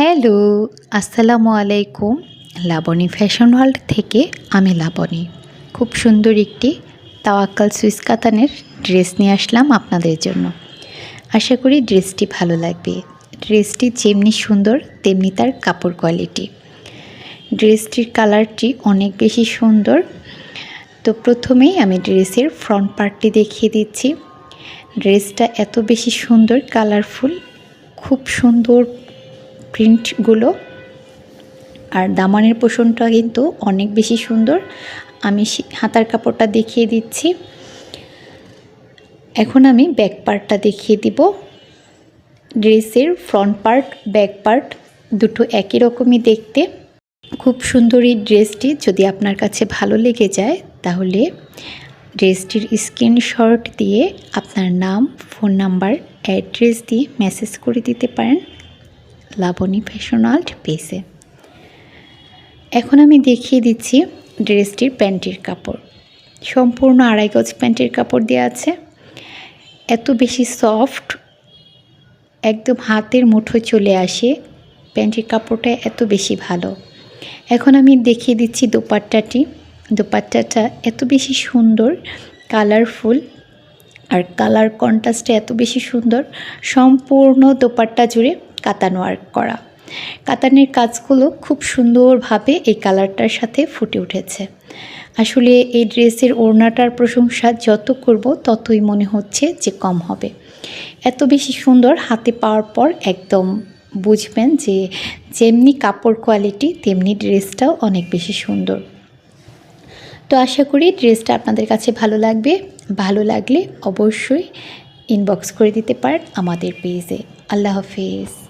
Hello, আসসালামু আলাইকুম। Laboni fashion world থেকে আমি লাবণী। খুব সুন্দর একটি তাওয়াক্কাল সুইস কাতানের ড্রেস নিয়ে আসলাম আপনাদের জন্য। আশা করি ড্রেসটি ভালো লাগবে। ড্রেসটি যেমনি সুন্দর, তেমনি তার কাপড় কোয়ালিটি ড্রেসটির কালারটি অনেক বেশি সুন্দর। তো প্রথমেই আমি ড্রেসের ফ্রন্ট পার্টটি দেখিয়ে দিচ্ছি। ড্রেসটা এত বেশি সুন্দর কালারফুল খুব সুন্দর প্রিন্টগুলো আর দামানের পোষণটা কিন্তু অনেক বেশি সুন্দর। আমি হাতার কাপড়টা দেখিয়ে দিচ্ছি। এখন আমি ব্যাক পার্টটা দেখিয়ে দিব। ড্রেসের ফ্রন্ট পার্ট ব্যাক পার্ট দুটো একই রকমই দেখতে। খুব সুন্দর ড্রেসটি যদি আপনার কাছে ভালো লেগে যায়, তাহলে ড্রেসটির স্ক্রিনশট দিয়ে আপনার নাম ফোন নাম্বার অ্যাড্রেস দিয়ে মেসেজ করে দিতে পারেন। লাবণী ফ্যাশন আর্ট পেজে এখন আমি দেখিয়ে দিচ্ছি ড্রেসটির প্যান্টের কাপড়। সম্পূর্ণ আড়াই গজ প্যান্টের কাপড় দেওয়া আছে। এত বেশি সফট, একদম হাতের মুঠো চলে আসে প্যান্টের কাপড়টা এত বেশি ভালো। এখন আমি দেখিয়ে দিচ্ছি দোপাট্টাটি। দোপাট্টাটা এত বেশি সুন্দর, কালারফুল আর কালার কন্ট্রাস্টে এত বেশি সুন্দর। সম্পূর্ণ দোপাট্টা জুড়ে কাতান ওয়ার্ক করা। কাতানের কাজগুলো খুব সুন্দরভাবে এই কালারটার সাথে ফুটে উঠেছে। আসলে এই ড্রেসের ওড়নাটার প্রশংসা যত করব, ততই মনে হচ্ছে যে কম হবে। এত বেশি সুন্দর হাতে পাওয়ার পর একদম বুঝবেন যে যেমনি কাপড় কোয়ালিটি, তেমনি ড্রেসটাও অনেক বেশি সুন্দর। তো আশা করি ড্রেসটা আপনাদের কাছে ভালো লাগবে। ভালো লাগলে অবশ্যই ইনবক্স করে দিতে পারেন আমাদের পেজে আল্লাহ হাফিজ।